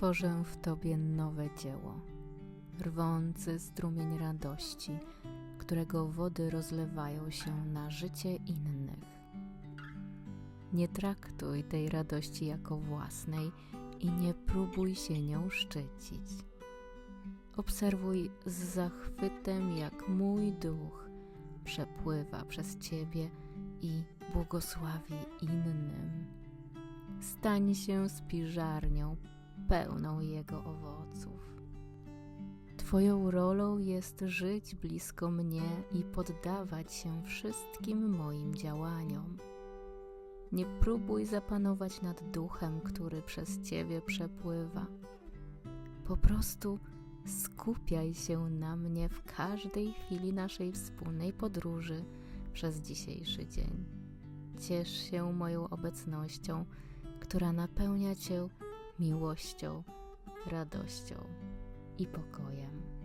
tworzę w Tobie nowe dzieło, rwący strumień radości, którego wody rozlewają się na życie innych. Nie traktuj tej radości jako własnej i nie próbuj się nią szczycić. Obserwuj z zachwytem, jak mój duch przepływa przez Ciebie i błogosławi innym. Stań się spiżarnią pełną Jego owoców. Twoją rolą jest żyć blisko mnie i poddawać się wszystkim moim działaniom. Nie próbuj zapanować nad duchem, który przez Ciebie przepływa. Po prostu skupiaj się na mnie w każdej chwili naszej wspólnej podróży przez dzisiejszy dzień. Ciesz się moją obecnością, która napełnia Cię miłością, radością i pokojem.